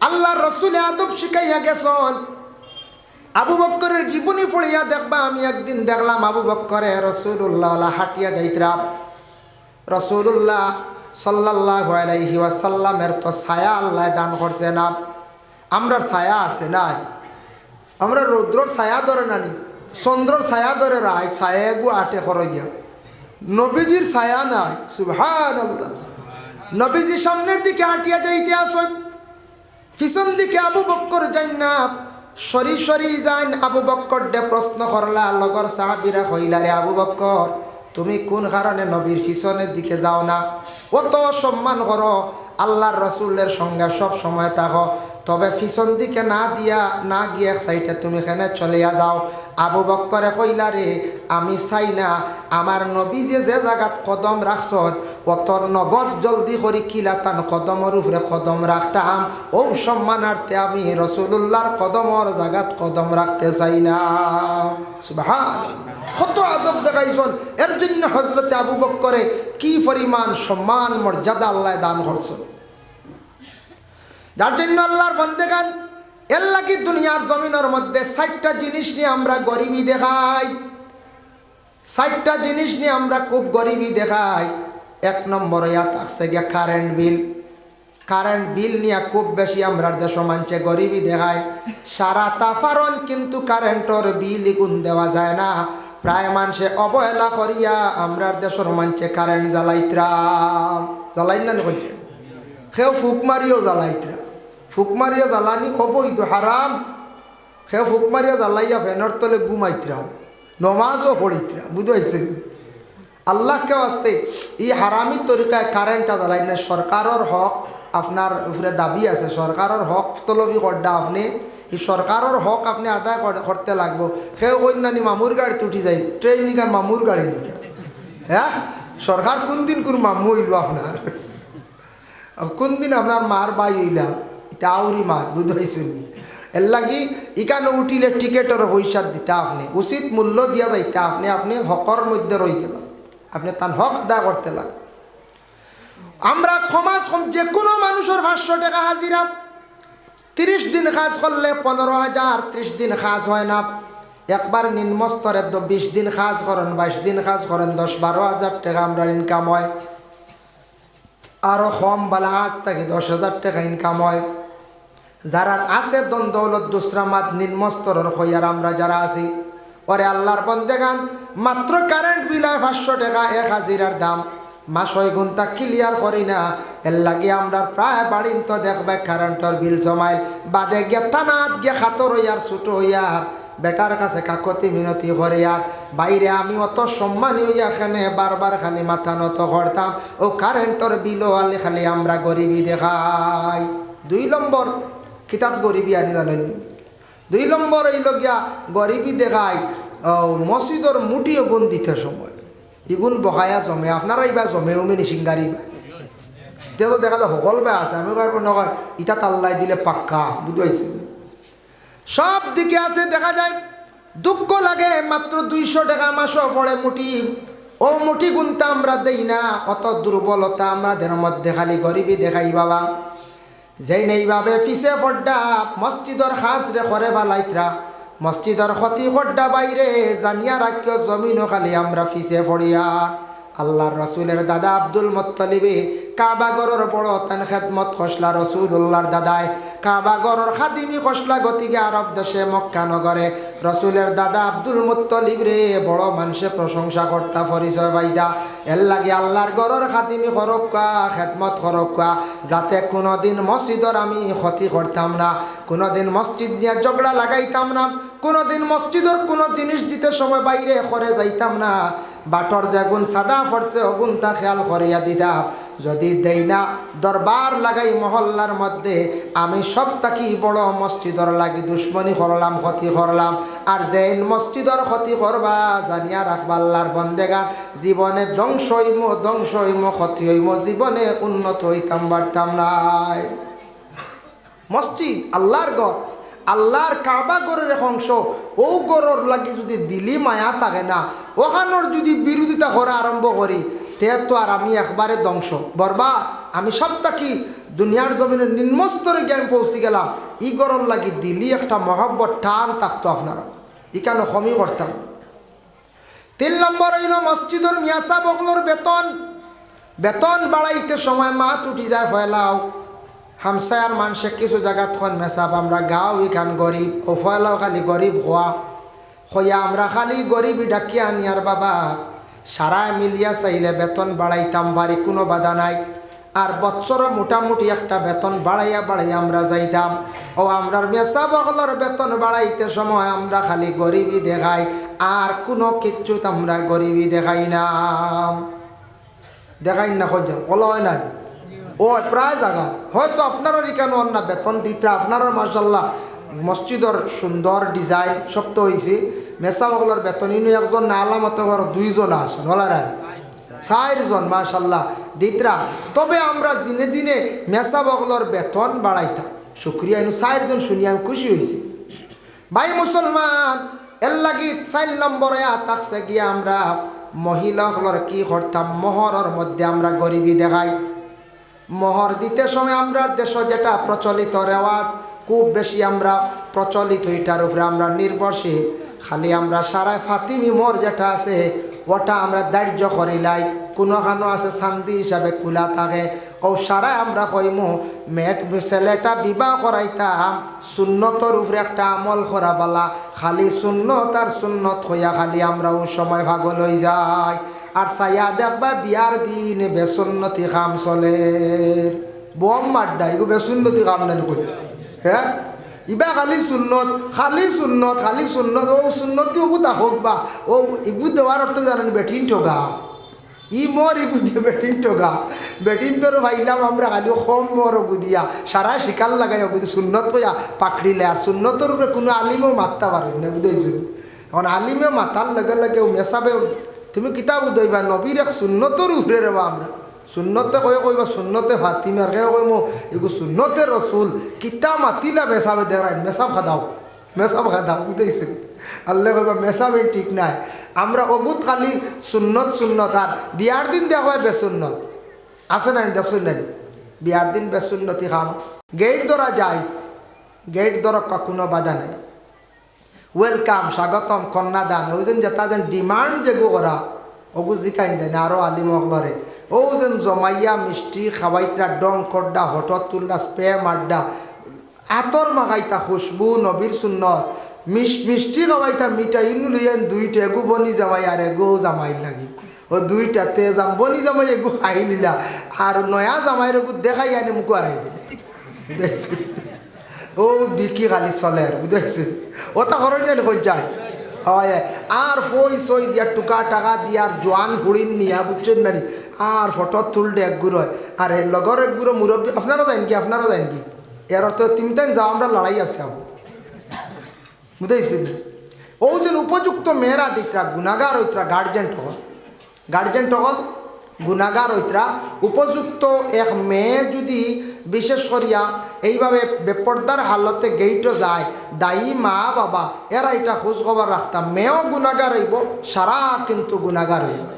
আল্লাহ রসুলে আদব শিখাইয়া গেছন। আবু বক্করের জীবনী পড়িয়া দেখবা, আমি একদিন দেখলাম আবু বক্করে রসুল্লাহ হাটিয়া যাইতরাম রসুল্লাহ সাল্লাহ আলাইহি তো ছায়া আল্লাহ দান করছে না। আমরার ছায়া আছে না। আমরা রৌদ্রর ছায়া ধরে নানি চন্দ্রর ছায়া ধরে রায় ছায়া গু আটে খরইয়া নবীজির ছায়া নাই সুভান আল্লাহ নবীজি সামনের দিকে হাঁটিয়া যাইতে আসেন। পিছন দিকে আবু বক্কর যাই না, সরি সরি যাইন। আবু বক্কর দে প্রশ্ন করলা, লগর সাহাবিরা কইলা, রে আবু বক্কর, তুমি কোন কারণে নবীর পিছনের দিকে যাও না? অত সম্মান করো, আল্লাহর রসুলের সঙ্গে সব সময় থাকো। তবে পিছন দিকে না দিয়া, না গিয়ে এক সাইডে তুমি এখানে চলিয়া যাও? আবু বক্করে কইলা, রে, আমি চাই না, আমার নবী যে যে জায়গাত কদম রাখছত অতর নগদ জলদি করি কিলা তান কদমর উপরে কদম রাখতাম ও সম্মানার্থে আমি রসুল্লাহর কদমর জাগাত কদম রাখতে চাই না। কত আদব দেখাইছন। এর জন্য হজরতে আবু বক্করে কি পরিমাণ সম্মান, মর্যাদা আল্লাহ দান করছেন। যার জন্য আল্লাহর বন্দেগান, এর লাগি দুনিয়ার জমিনের মধ্যে ষাটটা জিনিস নিয়ে আমরা গরিবী দেখাই। ষাটটা জিনিস নিয়ে আমরা খুব গরিবী দেখাই। এক নম্বর ইয়াত আসছে গিয়া কারেন্ট বিল কারেন্ট বিল নিয়ে খুব বেশি আমরা দেশ মানছে গরিবী দেখায়। সারা তাফারন কিন্তু কারেন্টর বিল গুণ দেওয়া যায় না। প্রায় মানুষে অবহেলা করিয়া আমরা দেশের মানছে কারেন্ট জ্বালাইতরাম জ্বালাই না কইতে সেও ফুক মারিও জ্বালাইতরা। ফুক মারিয়া জ্বালানি অবৈধ হারাম। সেও ফুক মারিয়া জ্বালাইয়া ফেনের তলে ঘুমাইতরাও নমাজও পড়িতরা। বুঝাইছে আল্লাহকে আসতে এই হারামি তরিকায় কারেন্টটা জ্বালাই না সরকারের হক, আপনার উপরে দাবি আছে সরকারের হক তলবি করডা আপনি, এই সরকারের হক আপনি আদায় কর- করতে লাগবো। সেও কন্যানি মামুর গাড়িতে উঠি যাই ট্রেন নিকা মামুর গাড়ি নিকা। হ্যাঁ সরকার কোন দিন কোন মামু হইল আপনার কোন দিন আপনার মার বাই হইলা? এটা আউরি মার বুঝাইছেন এর লাগি ইকানে উঠিলে টিকেটের পয়সা দিতে আপনি, উচিত মূল্য দিয়া যাইতে আপনি আপনি হকর মধ্যে রই গেল। আপনি তার হক আদায় করতে লাগ আমরা সমাজ যে কোনো মানুষের পাঁচশো টাকা হাজিরা। তিরিশ দিন কাজ করলে পনেরো হাজার, ত্রিশ দিন কাজ হয় না। একবার নিম্ন স্তরে তো বিশ দিন কাজ করেন, বাইশ দিন কাজ করেন, দশ বারো হাজার টাকা আমরা ইনকাম হয়। আরও কম বালা আট থেকে দশ হাজার টাকা ইনকাম হয়। যারা আছে দ্বন্দ্বলত দুসরামাত নিম্ন স্তরের হইয়ার আমরা যারা আছি ওরে আল্লাহর বন্দেগান মাত্র কারেন্ট বিলায় পাঁচশো টাকা, এক হাজিরার দাম। মাস ঘণ্টা ক্লিয়ার করি না, এর লাগে আমরা প্রায় বাড়িন তো দেখবে কারেন্টর বিল জমাইল। বাদে গিয়ে টানাত গিয়ে খাতর হইয়ার ছুটো হইয়ার বেটার কাছে কাকতি মিনতি করে আর বাইরে আমি অত সম্মানী এখানে বারবার খালি মাথা নত করতাম ও কারেন্টর বিলও আলে খালি আমরা গরিবী দেখাই। দুই নম্বর কিতাব গরিবী আনি জানেননি দুই নম্বর এই লগিয়া গরিবী দেখাই ও মসজিদর মুটিও দিতে সময়। ইগুণ বহায়া জমে আপনারা ইবা জমে উমেনি সিঙ্গারি এতিয়া তো দেখা যায় সকল বেয়া আছে, আমি কারণ নকয় ইটা তাল্লাই দিলে পাক্কা বুঝতে সব দিকে আছে, দেখা যায় দুঃখ লাগে মাত্র দুইশো টাকা মাসও পড়ে মুঠি। ও মুঠি গুনতে আমরা দেই না, অত দুর্বলতা আমাদের মধ্যে খালি গরিবী দেখাই বাবা। যেই নেইভাবে পিছে পড্ডা মসজিদর সাজরে করে বালাইতরা মসজিদর ক্ষতি পড্ডা বাইরে জানিয়া রাখিও জমিনও খালি আমরা পিছে পড়িয়া। আল্লাহর রসুলের দাদা আব্দুল মত্তলিবে কাবাগরের বড় তেন খেদমত খসলা রসুল উল্লার দাদায় কাবাগরের খাদিমি খসলা গতিকে আরব দেশে মক্কা নগরে রসুলের দাদা আব্দুল মুত্তলিব রে, বড় মানুষে প্রশংসা কর্তা পরিচয় বাইদা এর লাগে আল্লাহর গরর খাতিমি খরক্কা খেদমত খরক্কা যাতে কোনোদিন মসজিদর আমি ক্ষতি করতাম না, কোনোদিন মসজিদ নিয়ে ঝগড়া লাগাইতাম না, কোনোদিন মসজিদর কোনো জিনিস দিতে সময় বাইরে করে যাইতাম না। বাটর যে গুণ সাদা ফরছে অগুণ তা খেয়াল করিয়া দিতাম যদি দেই না দরবার লাগাই মহল্লার মধ্যে, আমি সব তাকি বড় মসজিদর লাগি দুশ্মনী করলাম ক্ষতি করলাম আর যেন মসজিদর ক্ষতি করবা জানিয়া রাখবা আল্লাহর বন্দেগান। জীবনে ধ্বংস হইম ধ্বংস হইম ক্ষতি হইম জীবনে উন্নত হইতাম বাড়তাম নাই। মসজিদ আল্লাহর গড় আল্লাহর কাবা এক অংশ ও গড়র লাগি যদি দিলি মায়া থাকে না ওখানোর যদি বিরোধিতা করা আরম্ভ করি তে তো আর আমি একবারে ধ্বংস। বরবাদ, আমি সব থাকি, দুনিয়ার জমিনের নিম্নস্তরে জ্ঞান পৌঁছে গেলাম। ই গরল লাগি দিলি একটা মহব্বত, টান থাকতো আপনারা ইকানো কমই করতাম? তিন নম্বর হইল মসজিদর মিয়াসা বগলোর বেতন। বেতন বাড়াইতে সময় মাত উঠি যায় ফয়লাও। হামসায়ার মানুষে কিছু জায়গাত মেসাব, আমরা গাঁও, ইখান গরিব, ও ফয়লাও খালি গরিব হওয়া। হইয়া আমরা খালি গরিবই ডাকিয়া আনিয়ার বাবা। সারায় মিলিয়া চাইলে বেতন বাড়াইতাম, বাড়ি কোনো বাধা নাই। আর বৎসর মোটামুটি একটা বেতন বাড়াইয়া বাড়াইয়া আমরা যাইতাম। ও আমরার মেসা বগলর বেতন বাড়াইতে সময় আমরা খালি গরিবই দেখাই। আর কোনো কিচ্ছুত আমরা গরিবই দেখাই না। দেখাই না খোঁজ হয় না ও, প্রায় জায়গা হয়তো আপনারও কেন না বেতন দিতে, আপনারও মার্শাল্লাহ মসজিদর সুন্দর ডিজাইন সব তো হয়েছে মেসা মগলার বেতন ইনু একজন না, আলামত ঘর দুইজন আসেন বলা রায় চারজন মাশাল্লাহ। দিতরা তবে আমরা দিনে দিনে মেসা বগলর বেতন বাড়াইতাম শুক্রিয়া ইনু চারজন শুনি আমি খুশি হয়েছি ভাই মুসলমান এর লাগি চার নম্বরে তাকছে গিয়ে আমরা মহিলাগুলোর কি করতাম মোহরের মধ্যে আমরা গরিবি দেখাই। মোহর দিতে সময় আমরা দেশ যেটা প্রচলিত রেওয়াজ খুব বেশি আমরা প্রচলিত এটার উপরে আমরা নির্ভরশীল। খালি আমরা সারায় ফাতিমি মোর যেটা আছে, ওটা আমরা দাহ্য করিলাই কোনো খানো আছে শান্তি হিসাবে খোলা থাকে। ও সারায় আমরা কইমু, মেট ছেলেটা বিবাহ করাইতাম, সুন্নতর উপরে একটা আমল করা বালা। খালি সুন্নত আর সুন্নত হইয়া খালি আমরা ও সময় ভাগল হয়ে যাই। আর সাইয়া দেখবা বিয়ার দিন বেসুন্নতি কাম চলে। বম মাড্ডা এগো বেসুন্নতি কাম নানি করতে হ্যাঁ ইবা খালি সুন্নত খালি সুন্নত খালি সুন্নত, ও সুন্নতি ওগু তা হোক বা? ও ইগু দেওয়ার অর্থ জানেন বেটিন ঠোগা? ই মর ইগু দিয়ে বেটিন ঠোগা? বেটিন তোর ভাইলাম আমরা খালি কম মর ওগু দিয়া। সারা শিকার লাগাই ওগু সুন্নত কইয়া পাকড়িলে আর সুন্নতর উপরে কোনো আলিমও মারতে পারেন না বুঝেছি এখন আলিমে মাতার লগে লগে ও মেসাবে তুমি কিতাব দইবা নবীর এক সুন্নতর উপরে রেবা আমরা সুন্নতে কয়ে কইবা, সুন্নতে ফাতিমা কে কইম এগু সুন্নতে রসুল, কিতা মাতিলা মেসাবে দেখাই মেসাব খাদাও মেসাব খাদাও বুঝতেছি আল্লাহ কইবা মেসাবে ঠিক নাই। আমরা অবুত খালি সুন্নত সুন্নত, আর বিয়ার দিন দেখা হয় বেসুন্নত। আছে নাই, দেখছেন নাই? বিয়ার দিন বেসুন্নতি খামাস গেট ধরা যাইস গেট ধরা কোনো বাধা নাই। ওয়েলকাম স্বাগতম, কন্যাদান ওই যেন যেটা যেন ডিমান্ড যেগু করা ওগু জিকাইন যায় না আরও আলিম অগলরে ও যেন জমাইয়া মিষ্টি খাওয়াইতা ডং কড্ডা হঠত তুললা স্প্রে মাড্ডা আতর মাগাইতা খুশবু নবীর শূন্য মিষ্টি খাওয়াইতা মিঠা লইয়ান দুইটা এগু বনি জামাই আর এগু জামাই লাগি। ও দুইটা তে যাম বনি জামাই, এগু খাই নিলা। আর নয়া জামাইয়ের এগু দেখাই আনি মুখু আড়াই দিলে। ও, বিকি খালি চলে আর বুঝেছি ও তা ঘরের নেন যায়? আর ফই সই দিয়া, টুকা টাকা দিয়ার জোয়ান ফুড়িন নিয়া বুঝছেন না আর ফটো তুলতে এক গুড়ো আর এর লগর এক গুড়ো মুরব্বী আপনারা যান কি আপনারা যান কি এর অর্থ তুমি তাই যাও আমরা লড়াই আছে আবু বুঝেছি ও যে উপযুক্ত মেয়েরা দিকরা গুণাগার হইতরা গার্জেন্ট হল গার্জেন্ট হল গুণাগার হইতরা উপযুক্ত এক মেয়ে যদি বিশেষ করিয়া এইভাবে বেপর্দার হালতে গেইটও যায়, দায়ী মা বাবা এরা এটা খোঁজ খবর রাখতাম মেয়েও গুণাগার হইব সারা কিন্তু গুণাগার হইব।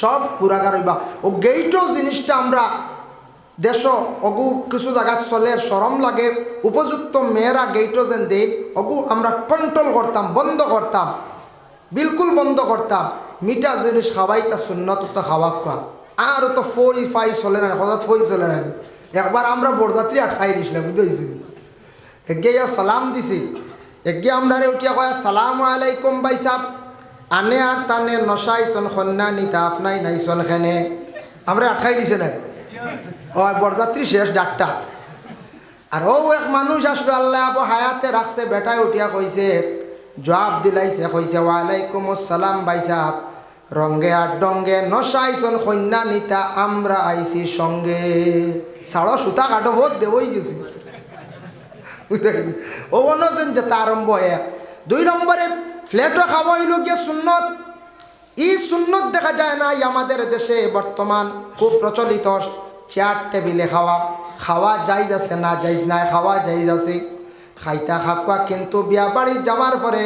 সব গুণাগার হইবা। ও গেইটো জিনিসটা আমরা দেশ, অগু কিছু জায়গা চলে সরম লাগে, উপযুক্ত মেয়েরা গেইটো যেন দেই, অগু আমরা কন্ট্রোল করতাম, বন্ধ করতাম, বিলকুল বন্ধ করতাম। মিঠা জিনিস খাওয়াই তা সুন্নত তো খাওয়া খোয়া আর তো ফই ফাই চলে না, হঠাৎ ফই চলে না। একবার আমরা বরযাত্রী আটকাই দিছিলাম বুঝতেছি এগে সালাম দিছি। এগে আমরা উঠিয়া কয়া, সালাম আলাইকুম ভাই সাহ আনে আর তানে নশাইছন সন্না নিতা আপনাই নাইছন খেনে। আমরা আটকাই দিছে না? ও বরযাত্রী শেষ ডাক্তার আর ও এক মানুষ আসলো আল্লাহ আবু হায়াতে রাখছে বেটায় উঠিয়া কইছে জবাব দিলাইছে কইছে ওয়ালাইকুম আসসালাম ভাই সাহ রঙ্গে আর ডঙ্গে নশাইছন কন্যা নিতা আমরা আইছি সঙ্গে। ছাড়ো সুতা কাটো বহুত দেবই গেছি বুঝতে গেছি ও যেন যেটা আরম্ভ এক দুই নম্বরে ফ্ল্যাটও খাওয়া হইল গিয়ে সুন্নত। এই সুন্নত দেখা যায় না আমাদের দেশে বর্তমান খুব প্রচলিত চেয়ার টেবিলে খাওয়া। খাওয়া যাইজ আছে না যাইজ নাই, খাওয়া যাইজ আছে। খাইতা খাপা কিন্তু বিয়া বাড়ি যাওয়ার পরে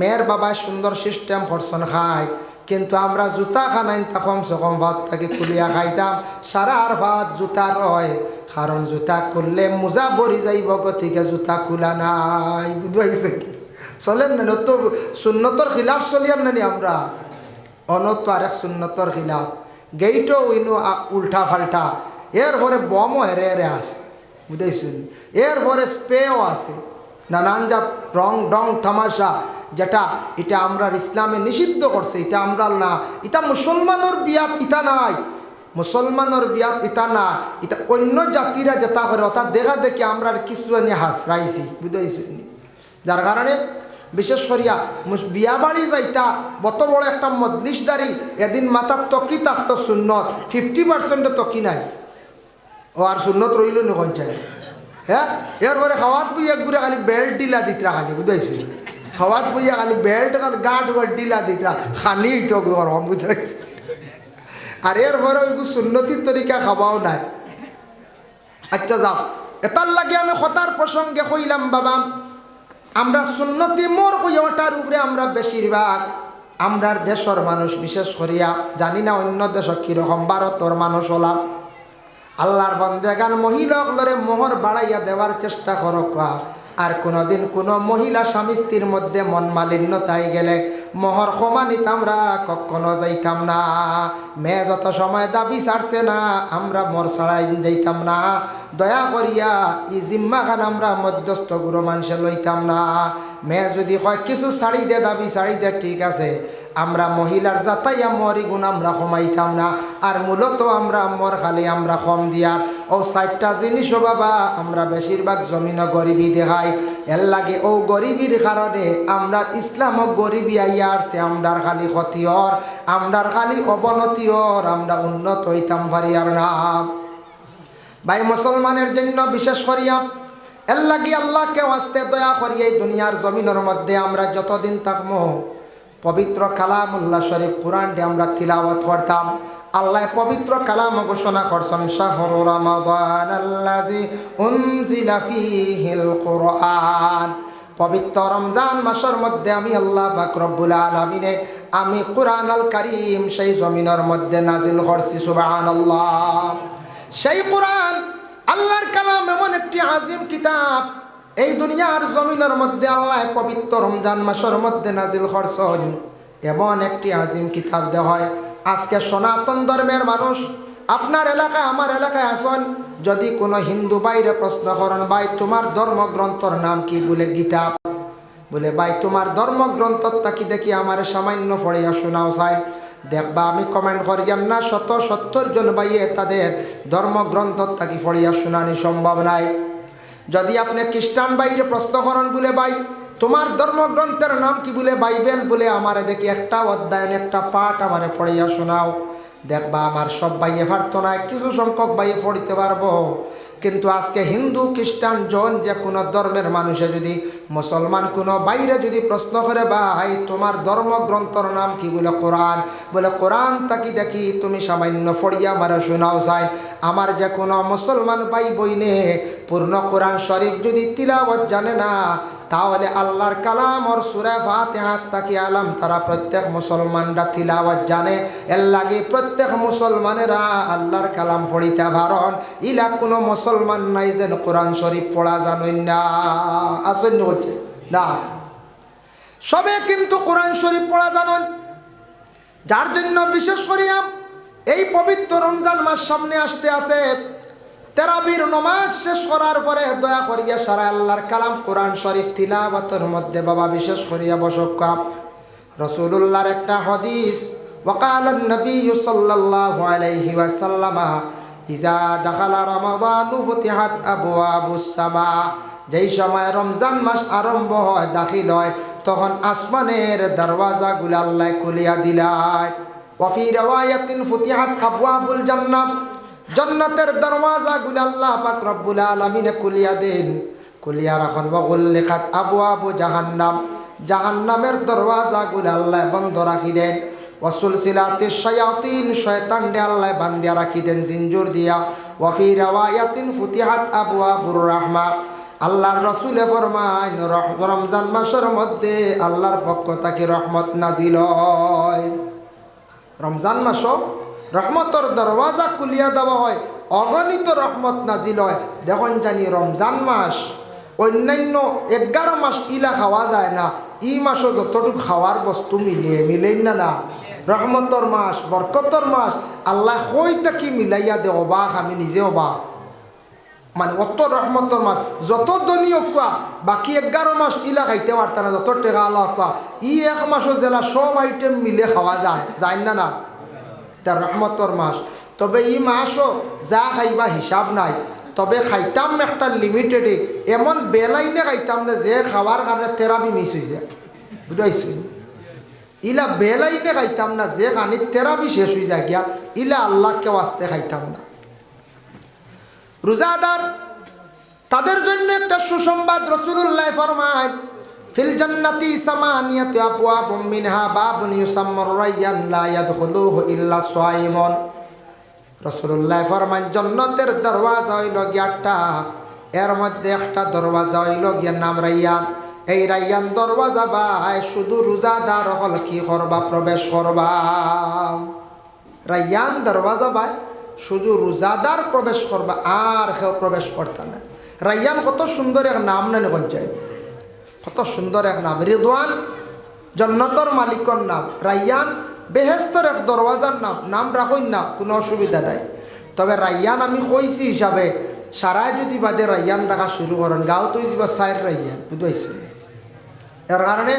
মেয়ের বাবা সুন্দর সিস্টেম হরসন খায়। কিন্তু আমরা জুতা খানাইন তা কমসে কম ভাত থেকে খুলিয়া খাইতাম। সারা আর ভাত জুতা রয়, কারণ জুতা খুললে মোজা বরি যাইব গতিকে জুতা খোলা নাই, বুঝাইছে চলেন না তো সুন্নতর খিলাফ চলিয়ার নানি আমরা? অনত আরেক সুন্নতর খিলাফ। গেইটও উইনো উল্টা ফাল্টা। এরপরে বমও হেরে হেরে আসে বুঝাইছেন এরপরে স্পেও আছে। নানান জাত রং ডং তামাশা যেটা এটা আমরা ইসলামে নিষিদ্ধ করছে এটা আমরা না এটা মুসলমানের বিয়াত ইটা নাই। মুসলমানের বিয়াত ইটা না। এটা অন্য জাতিরা যেটা করে অর্থাৎ দেখা দেখি আমরা কিছু এনে হাসরাইছি বুঝাইছেন যার কারণে বিশেষ করিয়া মুস- বিয়া বাড়ি যাইতা বত বড় একটা মজলিসদারি এদিন মাথার তকি থাকতো শূন্যত ফিফটি পার্সেন্টে তকি নাই। ও আর শূন্যত রইল নি কঞ্চায় হ্যাঁ? এরপরে খাওয়াত বইয়া ঘুরে খালি বেল্ট ডিলা দিতরা খালি, বুঝাইছি? খাওয়াত বইয়া খালি বেল্ট গাঁট গাট ডিলা দিতরা খানি তো গরম, বুঝাইছি? আর এরপরে ওই সুন্নতির তরিকা খাওয়াও নাই। আচ্ছা যাও। এটার লাগে আমি কথার প্রসঙ্গে কইলাম বাবা আমরা সুন্নতি মোর হইয়াটার উপরে আমরা বেশিরভাগ আমরার দেশের মানুষ, বিশেষ করিয়া জানি না অন্য দেশ কীরকম, ভারতর মানুষ হলাম। আল্লাহর বন্দেগান মহিলাগুলোরে মোহর বাড়াইয়া দেওয়ার চেষ্টা করক আর কোনোদিন কোনো মহিলা স্বামী স্ত্রীর মধ্যে মন মালিন্যতায় গেলে মোহর নিতাম রা কখনো যাইতাম না মেয়ে যত সময় দাবি ছাড়ছে না, আমরা মর ছাড়াই যাইতাম না দয়া করিয়া ই জিম্মা খান আমরা মধ্যস্থ গুরু মানুষে লইতাম না। মেয়ে যদি কয় কিছু শাড়ি দে দাবি শাড়ি দে ঠিক আছে। আমরা মহিলার যাতাইয়া মরি গুণ আমরা কমাইতাম না। আর মূলত আমরা মর খালি আমরা কম দিয়ার ও চারটা জিনিসও বাবা, আমরা বেশিরভাগ জমিন গরিবি দেখাই এর লাগে ও গরিবির কারণে আমরা ইসলামও গরিবি আইয়া আসছে, আমরার খালি ক্ষতিয়র আমরার খালি অবনতিয়র আমরা উন্নত হইতাম পারি আর না। ভাই, মুসলমানের জন্য বিশেষ করিয়া, এর লাগি আল্লাহকে আসতে দয়া করি এই দুনিয়ার জমিনের মধ্যে আমরা যতদিন থাকব পবিত্র কালামুল্লাহ শরীফ কোরআনটি আমরা তিলাওয়াত করতাম। আল্লাহ পবিত্র কালাম ঘোষণা করছেন, শাহর রমাদান আল্লাজি উনজিলা ফীহিল কোরআন। পবিত্র রমজান মাসের মধ্যে আমি আল্লাহ পাক রব্বুল আলামিনে আমি কোরআন আল কারীম সেই জমিনের মধ্যে নাজিল করছি সুবাহান আল্লাহ সেই কোরআন, আল্লাহর কালাম এমন একটি আজিম কিতাব এই দুনিয়ার জমিনের মধ্যে আল্লাহ পবিত্র রমজান মাসের মধ্যে নাজিল করছেন এমন একটি আজিম কিতাব দেওয়া হয়। আজকে সনাতন ধর্মের মানুষ, আপনার এলাকায়, আমার এলাকায় আসন। যদি কোনো হিন্দু বাইরে প্রশ্ন করেন, ভাই, তোমার ধর্মগ্রন্থর নাম কি? বলে, গীতা। বলে, ভাই, তোমার ধর্মগ্রন্থ তাকি দেখি? আমার সামান্য পড়িয়া শোনাও চাই। দেখবা, আমি কমেন্ট করিয়ান না, শত সত্তর জন ভাইয়ে তাদের ধর্মগ্রন্থ তাকি পড়িয়া শোনানি সম্ভব নাই? যদি আপনি খ্রিস্টান বাইরে প্রশ্ন করেন বলে ভাই, তোমার ধর্মগ্রন্থের নাম কি বলে বাইবেল? বলে আমারে দেখি একটা অধ্যায়ন, একটা পাঠ আমারে পড়িয়া শোনাও। দেখবা আমার সব বাইয়ে পারত কিছু সংখ্যক বাইয়ে পড়িতে পারব। কিন্তু আজকে হিন্দু, খ্রিস্টান, জন যে কোনো ধর্মের মানুষে যদি, মুসলমান কোনো বাইরে যদি প্রশ্ন করে, ভাই, তোমার ধর্মগ্রন্থর নাম কি? বলে, কোরআন। বলে কোরআন তাকি দেখি? তুমি সামান্য ফড়িয়া মারা শোনাও চাই আমার যে কোনো মুসলমান ভাই বইনে পূর্ণ কোরআন শরীফ যদি তিলাবত জানে না, তাহলে আল্লাহর কালাম ওর সুরে ফাতেহাত তাকি আলাম, তারা প্রত্যেক মুসলমানরা তিলাওয়াত জানে। এর লাগে প্রত্যেক মুসলমানেরা আল্লাহর কালাম পড়িতে পারন ইলা কোনো মুসলমান নাই যেন কোরআন শরীফ পড়া জানেন না। আসেন হচ্ছে। না। সবে কিন্তু কোরআন শরীফ পড়া জানেন যার জন্য বিশেষ করিয়া এই পবিত্র রমজান মাস সামনে আসতে আছে তেরাবির নমাজ শেষ করার পরে দয়া করিয়া সারা আল্লাহর কালাম কোরআন শরীফ তিলাবতের মধ্যে বাবা বিশেষ করিয়া বসক্কা রসুল্লাহর একটা হদিস وقال النبي صلى الله عليه وسلم إذا دخل رمضان فتحت أبواب السماء যেই সময় রমজান মাস আরম্ভ হয় দাখিল হয় তখন আসমানের দরওয়াজাগুলো আল্লাহ খুলিয়া দিলায় ওয়াফি রওয়ায়াতিন ফুতিহাত আবওয়াবুল জান্নাত জন্নতের দরওয়াজা গুলো আল্লাহ পাক রব্বুল আলামিনে কুলিয়া দেন। কুলিয়া রাখন বগুল্লিখাত আবু আবু জাহান্নাম। জাহান্নামের দরওয়াজা গুলো আল্লাহ বন্ধ রাখি দেন। ওয়াসুল সিলাতে শয়াতিন, শয়তান ডে আল্লাহ বান্দিয়া রাখি দেন জিঞ্জুর দিয়া। ওয়াফি রাওয়ায়াতিন ফুতিহাত আবু আবুর রাহমা আল্লাহর রসুলে ফরমায়, রমজান মাসের মধ্যে আল্লাহর পক্ষ তাকে রহমত নাজিল হয়। রমজান মাস রহমতর দরওয়াজা কুলিয়া দেওয়া হয়, অগণিত রহমত নাজিল হয়। দেখুন জানি রমজান মাস, অন্যান্য এগারো মাস ইলা খাওয়া যায় না, ই মাসও যতটুকু খাওয়ার বস্তু মিলে মিলেই না না? রহমতর মাস বরকতর মাস, আল্লাহ হইতা কি মিলাইয়া দে, অবাক, আমি নিজে অবাক। মানে অত রহমতর মাস যত দনীয় কোয়া বাকি এগারো মাস ইলা খাইতে পারত না যত টেকা আল্লাহ কোয়া ই এক মাসও জেলা সব আইটেম মিলে খাওয়া যায় যায় না না? এটা রহমতর মাস। তবে এই মাসও যা খাইবা হিসাব নাই। তবে খাইতাম একটা লিমিটেডে এমন বেলাইনে খাইতাম না যে খাওয়ার কারণে তেরাবি মিস হয়ে যায়। বুঝাইছি ইলা বেলাইনে খাইতাম না যে খানি তেরাবি শেষ হয়ে যায় গিয়া, ইলা আল্লাহকে আসতে খাইতাম না। রোজাদার, তাদের জন্য একটা সুসংবাদ রসুল্লাহ ফরমায়, ফিল জান্নাতি সামানিয়াতু আবওয়াবুম মিনহা বাবুন ইউসাম্মার রায়্যান লা ইয়াদখুলুহু ইল্লা সাইমুন। রসুল্লাহ ফরমান জান্নাতের দরওয়াজা হইল গিয়াটা এর মধ্যে একটা দরওয়াজা হইল গিয়ার নাম রাইয়ান। এই রাইয়ান দরওয়াজা বাই শুধু রোজাদার হল কি করবা, প্রবেশ করবা? রাইয়ান দরওয়াজা বাই শুধু রোজাদার প্রবেশ করবা, আর কেউ প্রবেশ করতে না। রাইয়ান কত সুন্দর এক নাম নেন পঞ্চায়েত কত সুন্দর এক নাম। রিদওয়ান জন্নতর মালিকর নাম। রাইয়ান বেহেস্তর এক দরওয়াজার নাম। নাম রাখুন না, কোনো অসুবিধা নাই। তবে রাইয়ান আমি কইছি হিসাবে সারাই যদি বাদে রাইয়ান রাখা শুরু করেন, গাঁও তো যাবা সাইর রাইয়ান বুঝাইছি। এর কারণে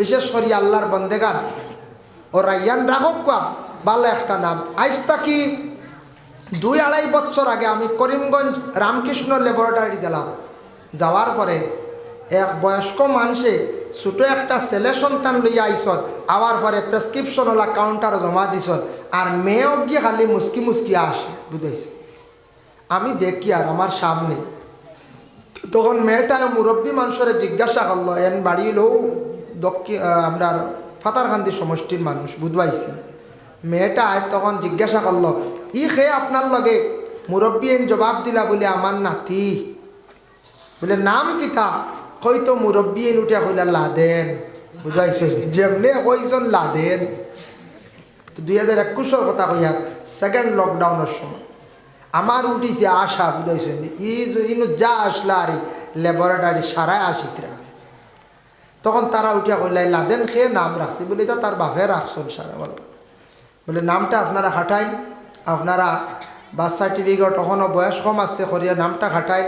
বিশেষ করে আল্লাহর বন্দেগান। ও রাইয়ান রাখক কোয়া ভালো একটা নাম। আইস তাকি দুই আড়াই বছর আগে আমি করিমগঞ্জ রামকৃষ্ণ ল্যাবরেটরি দিলাম। যাওয়ার পরে এক বয়স্ক মানুষে ছোটো একটা ছেলে সন্তান লইয়া আইসন আবার পরে প্রেসক্রিপশনওয়ালা কাউন্টার জমা দিছন আর মেয়েও গিয়ে খালি মুস্কি মুস্কি আসে, বুঝাইছে। আমি দেখি আর আমার সামনে তখন মেয়েটা মুরব্বী মানুষের জিজ্ঞাসা করল, এন বাড়ি লোক দক্ষিণ আপনার ফাতারকান্দি সমষ্টির মানুষ বুধবাইছে মেয়েটা তখন জিজ্ঞাসা করল ই খে আপনার লগে মুরব্বী এন জবাব দিলা বলে আমার নাতি। বলে, নাম কিতা হয়তো মুরব্বী এন উঠে কইলা, লাদেন। বুঝাইছে, যেমনে কইজন লাদেন। দুই হাজার একুশের কথা কইয়া সেকেন্ড লকডাউনের সময় আমার উঠিছে আশা বুঝাইছেন ই ইনু যা আসলা আর ল্যাবরেটরি সারায় আসিতরা। তখন তারা উঠিয়া কইলাই লাদেন খেয়ে নাম রাখছি বলে তার বাপে রাখছেন সারা বল। নামটা আপনারা খাটাইন আপনারা বার্থ সার্টিফিকেট তখনও বয়স কম আসছে করিয়া নামটা খাটাইন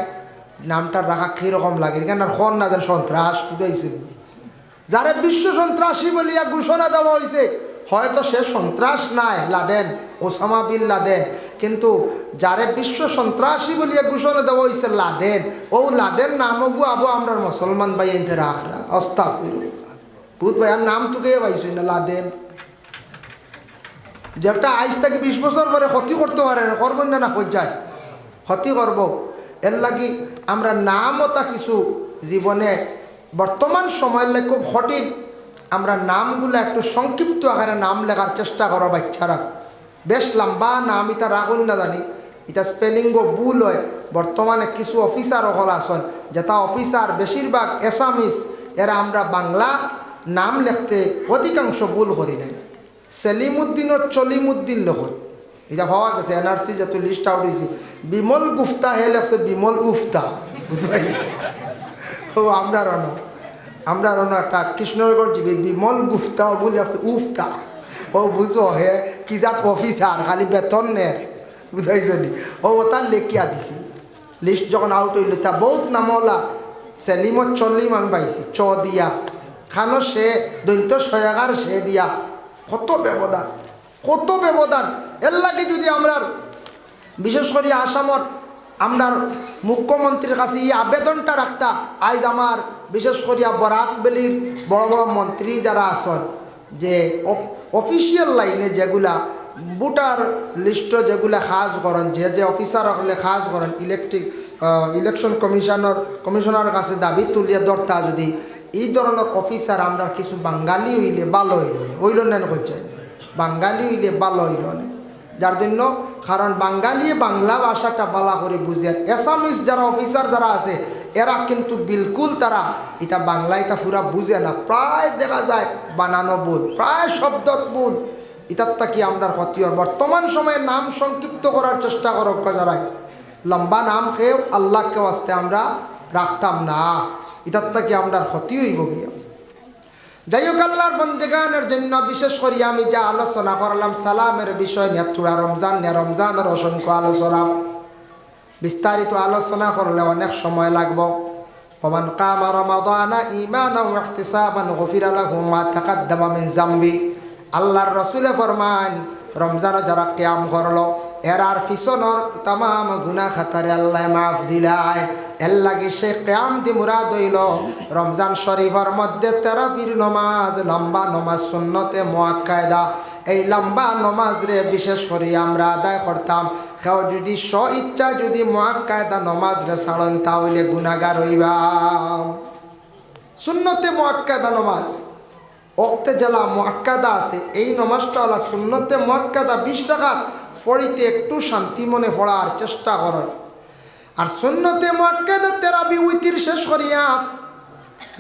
নামটা রাখা কীরকম লাগে। কেন খন না যেন সন্ত্রাস বুঝাইছিল যারে বিশ্ব সন্ত্রাসী বলিয়া ঘোষণা দেওয়া হয়েছে হয়তো সে সন্ত্রাস নাই, লাদেন ওসামা বিন লাদেন। কিন্তু যারে বিশ্ব সন্ত্রাসী বলিয়া ঘোষণা দেওয়া হয়েছে লাদেন। ও লাদেন নামগু আবু আমরা মুসলমান ভাই এনতে রাখরা অস্তা ভূত ভাই আর নাম তোকে পাইছি না লাদেন। যেটা আইস থেকে বিশ বছর পরে ক্ষতি করতে পারে করবেন না না যায়। ক্ষতি করব। এর লাগি আমরা নামও তা কিছু জীবনে বর্তমান সময়ের খুব সঠিক আমরা নামগুলো একটু সংক্ষিপ্ত আকারে নাম লেখার চেষ্টা করো বাচ্চারা। বেশ লম্বা নাম এটা রাখুন না জানি। এটা স্পেলিংও ভুল হয়। বর্তমানে কিছু অফিসার অকল আসন, যেটা অফিসার বেশিরভাগ এসামিস এরা আমরা বাংলা নাম লিখতে অধিকাংশ ভুল করি নাই। সেলিমুদ্দিন ও চলিমুদ্দিন লেখন এটা ভাবা গেছে এনআরসি যত লিস্ট আউট হয়েছে বিমল গুফতা হে লেখছে বিমল উফতা। বুঝতে পারছি ও, আমরা রন আমরা রন একটা কৃষ্ণনগর জীবী বিমল গুফতা বলে আছে উফতা। ও, বুঝো হে, কি জাত অফিসার খালি বেতন নে। বুঝাইছনি ও তার লেখিয়া দিছি। লিস্ট যখন আউট হইল, তা বহুত নামলা সেলিমত চল্লিম আমি পাইছি। চ দিয়া। খানো সে, দৈত্য সয়াগার সে দিয়া। কত ব্যবধান কত ব্যবধান। এর লাগে যদি আমরা বিশেষ করে আসামত আপনার মুখ্যমন্ত্রীর কাছে এই আবেদনটা রাখতা আজ আমার বিশেষ করিয়া বরাক বেলির বড় বড় মন্ত্রী যারা আসন যে অফিসিয়াল লাইনে যেগুলা ভোটার লিস্ট যেগুলা খাস করেন, যে যে অফিসার হলে খাস করেন, ইলেকট্রিক ইলেকশন কমিশনার কমিশনার কাছে দাবি তুলিয়া দরতা যদি এই ধরনের অফিসার আমরা কিছু বাঙালি হইলে ভালো হইল হইল নেন করছে বাঙালি হইলে ভালো হইল না। যার জন্য কারণ বাঙালি বাংলা ভাষাটা বালা করে বুঝে। এসামিস যারা অফিসার যারা আছে, এরা কিন্তু বিলকুল তারা এটা বাংলা এটা পুরা বুঝে না। প্রায় দেখা যায় বানানো ভুল, প্রায় শব্দত ভুল। কি আমরা ক্ষতি হয় বর্তমান সময়ে নাম সংক্ষিপ্ত করার চেষ্টা করো যারাই লম্বা নাম খেয়েও আল্লাহকে আসতে আমরা রাখতাম না। ইতারটা কি আমরা ক্ষতি হইব গিয়া। যাই হোক আল্লাহর বন্দেগানের জন্য বিশেষ করে আমি যা আলোচনা করলাম, সালামের বিষয় থোড়া রমজান নিয়ে, রমজানের অসংখ্য আলোচনা। বিস্তারিত আলোচনা করলে অনেক সময় লাগব। ওমান কামা রমাদানা ইমানা ইহতিসাবান গফিরা লাহু মা তাকাদ্দামা মিন জামবি। আল্লাহর রসুলে ফরমান রমজান যারা কিয়াম করল এরার ফিসনর তাম গুনা খাতারে আল্লাহ মাফ দিলায়। এর লাগে সে কেয়াম দি মুরাদ হইল। রমজান শরীফের মধ্যে তেরাপির নমাজ, লম্বা নমাজ সুন্নতে মোয়াক্কায়দা এই লম্বা নমাজ রে বিশেষ করে আমরা আদায় করতাম। কেউ যদি স্ব ইচ্ছা যদি মোয়াক্কায়দা নমাজ রে ছাড়ন, তাহলে গুণাগার হইবা। সুন্নতে মোয়াক্কায়দা নমাজ। অক্তে জেলা মোয়াক্কাদা আছে, এই নমাজটা হলা সুন্নতে মোয়াক্কাদা বিশ টাকা ফড়িতে একটু শান্তি মনে পড়ার চেষ্টা করেন আর সুন্নতে মোয়াক্কাদা তেরাবি উইতির শেষ করিয়া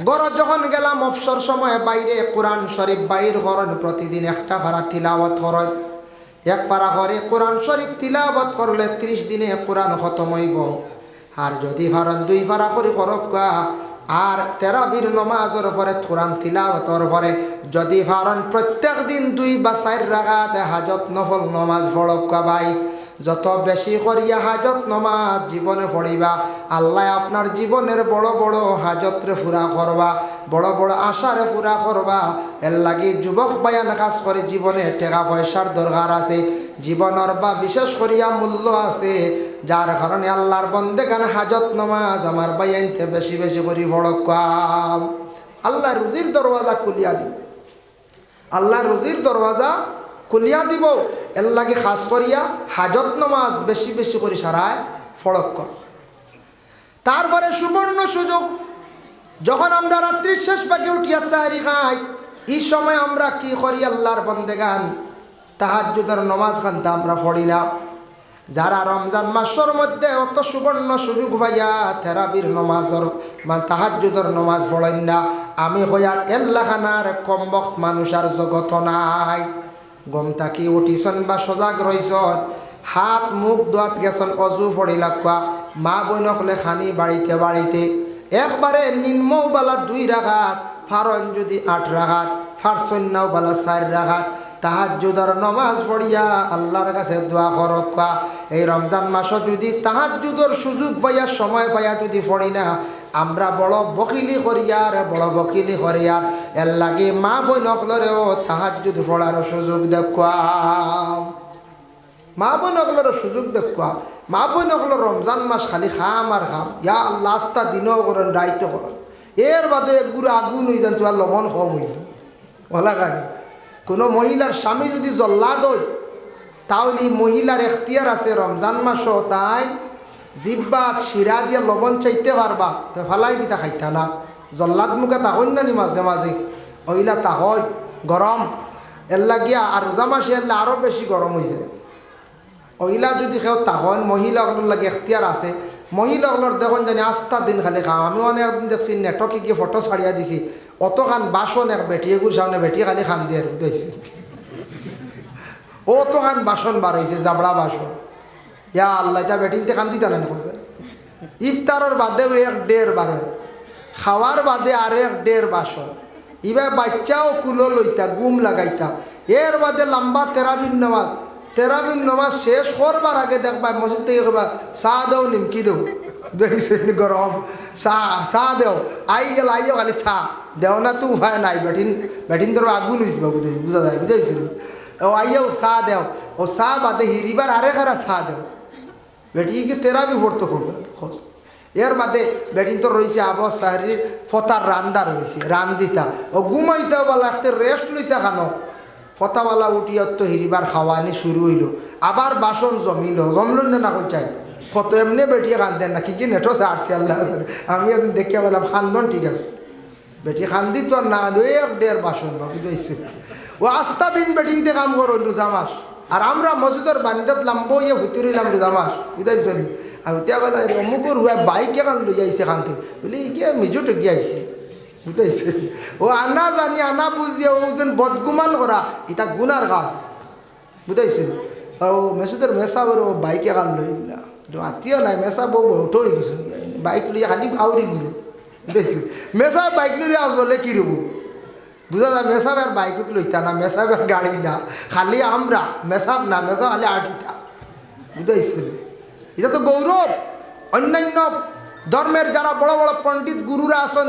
গড় যখন গেলাম অবসর সময় বাইরে, কোরআন শরীফ বাইর করেন প্রতিদিন একটা ভাড়া তিলাওয়াত করেন এক পারা করে কোরআন শরীফ তিলাওয়াত করলে ত্রিশ দিনে কোরআন খতম হইব। আর যদি ভারন দুই ভাড়া করে করক আর তেরাবির নমাজর পরে কোরআন তিলাওয়াতর পরে যদি ভারন প্রত্যেক দিন দুই বা চার রাগাতে হাজত নফল নমাজ পড়ক ভাই। যত বেশি করিয়া হাজত নমাজ জীবনে পড়িবা। আল্লাহ আপনার জীবনের বড় বড় হাজতরে পুরা করবা, বড় বড় আশারে পুরা করবা। এর লাগি যুবক বায়ান কাজ করে জীবনে টাকা পয়সার দরকার আছে। জীবনের বা বিশেষ করিয়া মূল্য আছে। যার কারণে আল্লাহর বন্দে গান হাজত নমাজ আমার বাইয়াইনতে বেশি বেশি করি বড় কাম আল্লাহ রুজির দরওয়াজা খুলিয়া দিবে। আল্লাহ রুজির দরওয়াজা খুলিয়া দিব। এর লাগে খাস করিয়া হাজত নমাজ বেশি বেশি করে সারায় ফড়ক কর। তারপরে সুবর্ণ সুযোগ, যখন আমরা রাত্রির শেষ পাকে উঠিয়া চাহারি খাই, এই সময় আমরা কি করি আল্লাহর বন্দে গান তাহাজুদের নমাজ খানতে আমরা পড়িলাম। যারা রমজান মাসের মধ্যে অত সুবর্ণ সুযোগ ভাইয়া থেরাবির নমাজর মানে তাহাজুদর নমাজ পড়েন না, আমি হইয়া এল্লাখানার কম বক্ত মানুষ আর জগত নাই। গম তাকি উঠিছন বা সজাগ রইছন হাত মুখ দোয়াত গেছন, অজু ফড়িলা কোয়া মা বইনকলে খানি বাড়িতে বাড়িতে একবারে নিম্নও বালা দুই রাখাত ফারন যদি আট রাখাত ফারসন্যাও বালা চার রাখাত তাহাজুদর নমাজ পড়িয়া আল্লাহর কাছে দোয়া করক্কা এই রমজান মাসও যদি তাহাজুদর সুযোগ পাইয়া, সময় পাইয়া যদি পড়ি না আমরা বড় বকিলি করিয়ার বড় বকিলি করিয়ার এর লাগে মা বই নকলরেও তাহাজুদ পড়ার সুযোগ দেখুয়া। মা বই নকলের সুযোগ দেখুয়া। মা বই নকল রমজান মাস খালি খাম আর খাম। ইয়া লাস্তা দিনও করেন দায়িত্ব করেন। এর বাদে একগুলো আগুন হয়ে যান তোমার লবণ কম হইল ওলা গাড়ি কোনো মহিলার স্বামী যদি জল্লাদ হয় তাহলে মহিলার এখতিয়ার আছে রমজান মাসও তাই। জিব্বাত শিরা দিয়ে লবণ চাইতে পারবা, তো ফালাই দিতা খাইতা না। জল্লাদ মুখে তাহন না নি মাঝে মাঝে ওইলা তাহজ গরম এর লাগিয়া আর রোজা মাসে এলে আরও বেশি গরম হয়েছে ওইলা যদি কেউ তাহন মহিলাগুলোর লাগে এখতিয়ার আছে। মহিলাগুলোর দেখুন জানি আস্থা দিন খালি খাও। আমি অনেক দেখছি নেটকে গিয়ে ফটো ছাড়িয়া দিছি। অতখান বাসন এক বেটিয়ে গুর সামনে বেটিয়ে খালি খান দিয়ে উঠেছে অতখান বাসন বার হয়েছে জাবড়া বাসন ইয়া আল্লাহ এটা বেটিনতে খান দিতা নেন ইফতারের বাদেও এক ডের বারে খাওয়ার বাদে আর এক ডের বাসন ইবা বাচ্চাও কুলো লইতা, গুম লাগাইতা। এর বাদে লম্বা তেরাবিন নামাজ। তেরাবিন নামাজ শেষ করবার আগে দেখবা মসজিদ থেকে করবা চা দেও, নিমকি দেও। দেখছে গরম। চাহ চাহ দেও। আই গেল আইও খালি চাহ দেও না তো, উপায় নাই। বেটিন বেটিন তোর আগুন হয়েছে বাবু বুঝা যায় বুঝাইছিল ও আইও চাহ দেও। ও চাহ বাদে হিরিবার আরে খারা চাহ দেও। বেটিকে তেরাবি ভর্ত করবে এর বাদে বেটিন তো রয়েছে আবর সাহারির ফতার রান্দা রয়েছে, রান্দিতা। ও ঘুমাইতে বলা একটা রেস্ট লইতে খানো ফতাওয়ালা উঠি অত হিরিবার খাওয়ানি শুরু হইল। আবার বাসন জমিল, জমল না না চাই? কত এমনি বেটিয়ে কান্দেন না, কি কি নেটো সারছি আল্লাহ। আমি একদিন দেখিয়া বললাম, খান্দন ঠিক আছে। বেটি খান্দি তো আর না এক দেড় বাসন বাবু দিয়েছে ও আস্তা দিন বেটিনতে কাম করো রোজা আর আমরা মসজিদের বান্দাত লাম্বো ইয়ে ভুতুরিলাম রোজা মাস বুঝাইছ আর এতিয়া বেলা অমুকর হুয়া বাইক এখন লই আইছে খানতে। বলি গিয়ে মিজুটো গিয়ে আইছে বুঝাইছে ও আনা জানি আনা বুঝিয়ে ও যেন বদগুমান করা এটা গুনার কাজ বুঝাইছিল ও মেসুদের মেসা বড় বাইক এখান লই না আত্মীয় নাই মেসা বউ বউটো হয়ে গেছে। বাইক লইয়া খালি আউরি ঘুরে বুঝাইছি মেসা বাইক লইয়া আসলে কি রব বুঝা যায় মেসাব আর বাইক লইতা না মেসাব আর গাড়ি না। খালি আমরা মেসাব না মেসাব খালি আটিটা বুঝাইছিল এটা তো গৌরব। অন্যান্য ধর্মের যারা বড় বড় পণ্ডিত গুরুরা আছেন